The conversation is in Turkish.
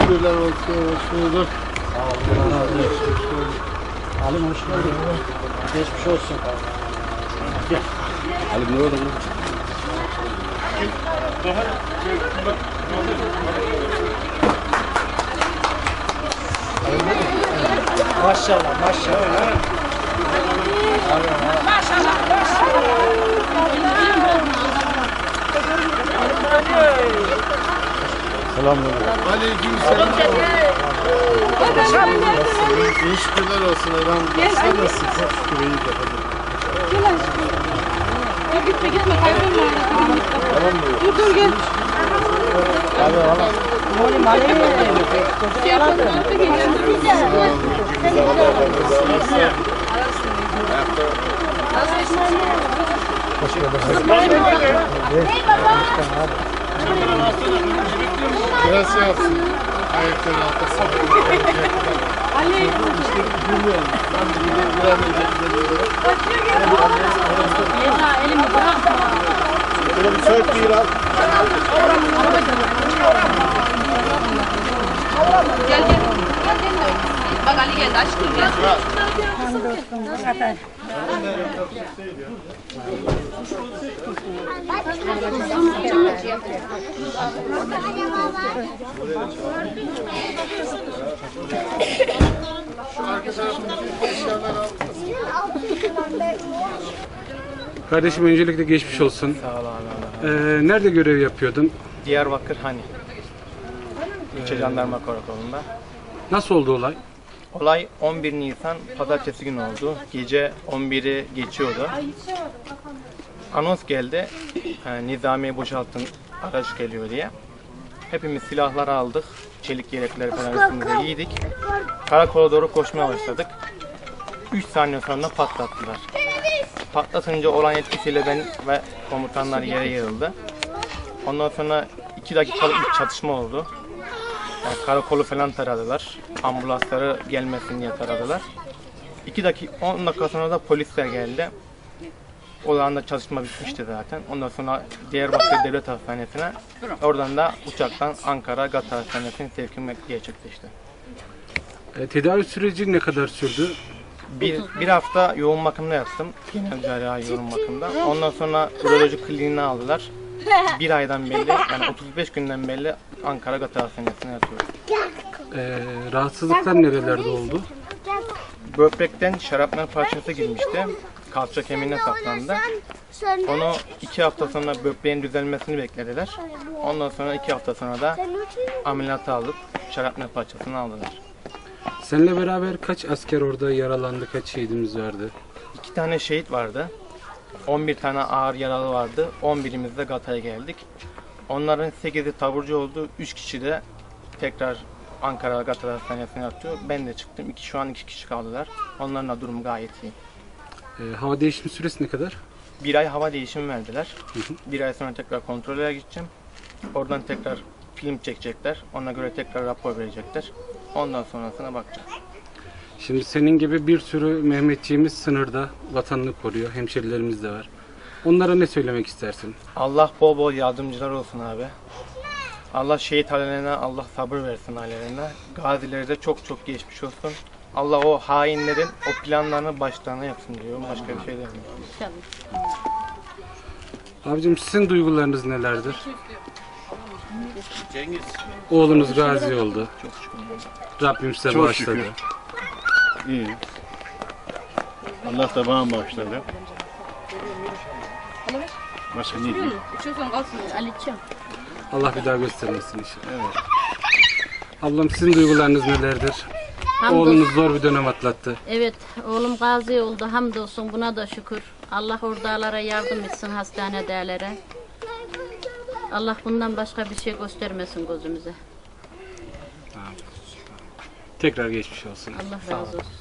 Şükürler olsun, hoş bulduk. Allah razı olsun. Halim hoş geldin. Geçmiş olsun. Halim ne oldu? Maşallah maşallah. Aleyküm selam. İyi şükürler olsun Eren. Sen nasılsın? Şükür iyi de. Gel aşkım. Ya gitme gitme kaybolma. Tamam mı? Dur dur gel. Molim Ali. Şey yapalım. Hadi geçelim. Biraz şey yapsın. Ayakların altı Ali. Bilmiyorum. Ben de gidelim. Bir an önce gidelim. Eza elimi bırakma. Böyle bir çöp bir al. Gel gel. Bak Ali geldi aşkım gel. Kardeşim öncelikle geçmiş olsun. Sağ ol abi. Ee, nerede görev yapıyordun? Diyarbakır hani. İlçe Jandarma Karakolu'nda. Nasıl oldu olay? Olay 11 Nisan pazartesi günü oldu. Gece 11'i geçiyordu. Anons geldi. E, Nizamiye boşaltın araç geliyor diye. Hepimiz silahları aldık. Çelik yelekleri falan üstümüze giydik. Karakola doğru koşmaya başladık. 3 saniye sonra patlattılar. Patlatınca olan etkisiyle ben ve komutanlar yere yığıldı. Ondan sonra 2 dakikalık bir çatışma oldu. Yani karakolu falan taradılar. Ambulansları gelmesin diye taradılar. 2 dakika 10 dakika sonra da polisler geldi. O anda çalışma bitmişti zaten. Ondan sonra Diyarbakır Devlet Hastanesi'ne, oradan da uçaktan Ankara Gat Hastanesi'ne sevkim gerçekleşti. Ee, tedavi süreci ne kadar sürdü? Bir, bir hafta yoğun bakımda yattım. Genel cerrahi yoğun bakımda. Ondan sonra uroloji kliniğine aldılar. Bir aydan belli, yani 35 günden belli Ankara Gat Hastanesi'ne yatıyorum. Ee, rahatsızlıklar nerelerde oldu? Böbrekten şarapnel parçası girmişti. Kalça kemiğine saplandı. Onu iki hafta sonra böbreğin düzelmesini beklediler. Ondan sonra iki hafta sonra da ameliyata alıp şarapnel parçasını aldılar. Seninle beraber kaç asker orada yaralandı, kaç şehidimiz vardı? İki tane şehit vardı. 11 tane ağır yaralı vardı. 11'imiz de Gata'ya geldik. Onların 8'i taburcu oldu. 3 kişi de tekrar Ankara Gata Hastanesi'ne yatıyor. Ben de çıktım. İki, şu an iki kişi kaldılar. Onların da durumu gayet iyi. Ee, hava değişim süresi ne kadar? Bir ay hava değişimi verdiler. Bir ay sonra tekrar kontrole gideceğim. Oradan tekrar film çekecekler. Ona göre tekrar rapor verecekler. Ondan sonrasına bakacağız. Şimdi senin gibi bir sürü Mehmetçiğimiz sınırda vatanını koruyor, hemşerilerimiz de var. Onlara ne söylemek istersin? Allah bol bol yardımcılar olsun abi. Allah şehit ailelerine Allah sabır versin ailelerine. Gazilere de çok çok geçmiş olsun. Allah o hainlerin o planlarını başlarına yapsın diyorum. Başka bir şey demiyorum. Abicim sizin duygularınız nelerdir? Oğlunuz gazi oldu. Rabbim size Çok bağışladı. İyi. Allah da bana bağışladı. Başka ne diyeyim? Uçuyorsan kalsın. Aliçem. Allah bir daha göstermesin inşallah. Ablam sizin duygularınız nelerdir? Hamdolsun. Oğlunuz zor bir dönem atlattı. Evet, oğlum gazi oldu. Hamdolsun buna da şükür. Allah oradalara yardım etsin hastanedelere. Allah bundan başka bir şey göstermesin gözümüze. Tekrar geçmiş olsun. Allah razı olsun.